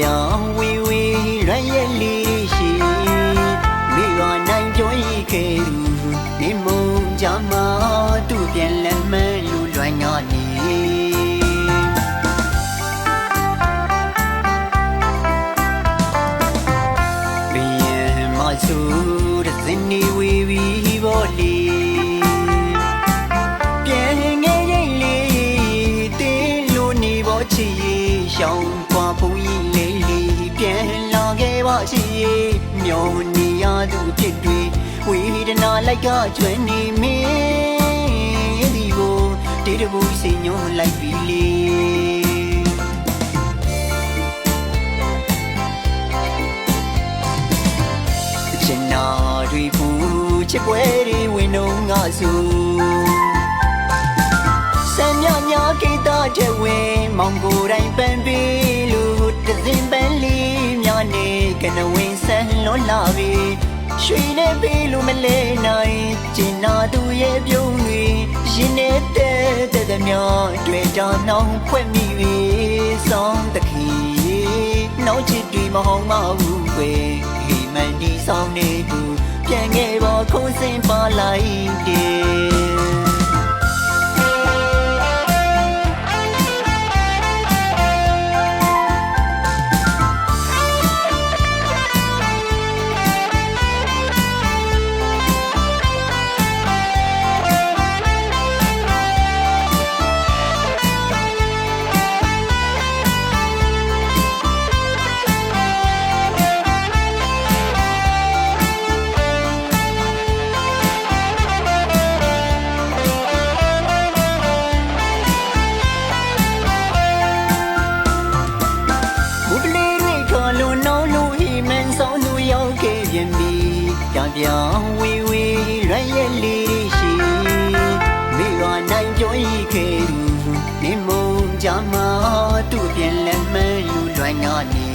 ပြောင်းဝေဝေရရဲ့လေးရှိမိဘနိုင်ကြွေးခဲ့သူနေမုံကြမှာသူ့ပြန်လက်မှန်လူလွိုင်းငါနေဘယံမဆူတဲ့စင်နေဝေပြီးဘောလီပြန်ငယ်ရင်လေးတင်းလို့နေဘောချီရှောင်း သူဖြစ်တွေဝေဒနာလိုက်ကကျွမ်းနေမင်းဒီကိုတေတဘူးစိညွန်လိုက်ပြီလေချင်နာတွေပူချစ်ပွဲတွေဝင်တော့ငါဆိုစံမြညာကိတာတဲ့ဝင်မောင်ကိုယ်တိုင်ပန်းပြီးလူတစင်ပန်းလေးများနေကနဝင်ဆန်းလွန်လာပြီ ရွှေနဲ့ပြီးလူမလဲနိုင်ကျင်နာသူရဲ့ပြုံးတွေရင်နေတဲ့တဲ့တဲ့များတွေ့တာနှောင်းဖွဲ့မိပြီစောင်းတခီနောက်ချစ်တွေမဟောင်းမဘူးကွယ်ဟိမန်ဒီဆောင်နေသူပြန်ခဲ့ပါခုံးစင်ပါလိုက်တယ် ပြောင်းဝေဝေရရဲ့လေးရှိမိဘနိုင်ကြွေးခဲ့သူနေမုံကြမှာသူ့ပြန်လက်မှန်လူလွိုင်းငါနေ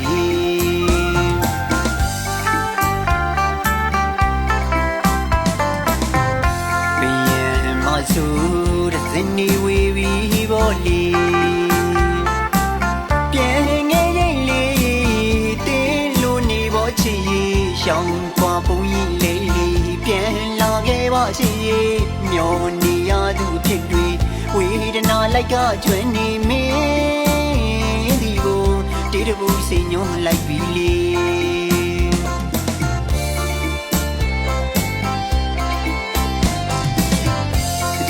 ဘယံမဆူတဲ့စင်နေဝေပြီးဘောလီ ရှောင်းပွားပုံကြီးလေးလေးပြန်လာခဲ့ပါရှိမျောနေရသူဖြစ်တွေဝေဒနာလိုက်ကကျွမ်းနေမင်းဒီကိုတေတဘူးစိညွန်လိုက်ပြီလေ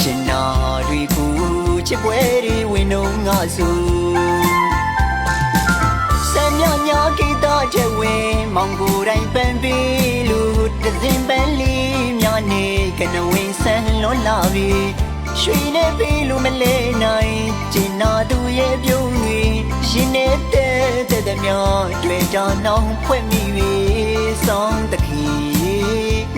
ချင်နာတွေကူချစ်ပွဲတွေဝင်တော့ငါဆိုစံမြညာကိတာတဲ့ဝင်မောင်ကိုယ်တိုင် ပန်းပြီးလူတစင်ပန်းလေးများနေကနဝင်ဆန်းလွန်လာပြီရွှေနဲ့ပြီးလူမလဲနိုင်ကျင်နာသူရဲ့ပြုံးတွေရင်နေတဲ့တဲ့တဲ့များတွေ့တာနောင်ဖွဲ့မိပြီစောင်းတခီ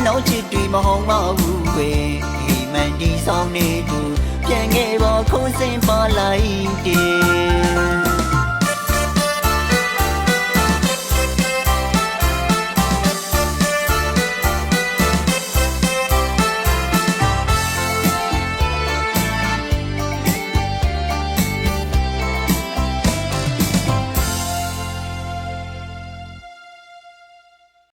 နောက်ချစ်တွေမဟောင်းမဘူးကွယ်ဟိမန်ဒီဆောင်နေသူပြန်ခဲ့ပါခုံးစင်ပါလိုက်တယ်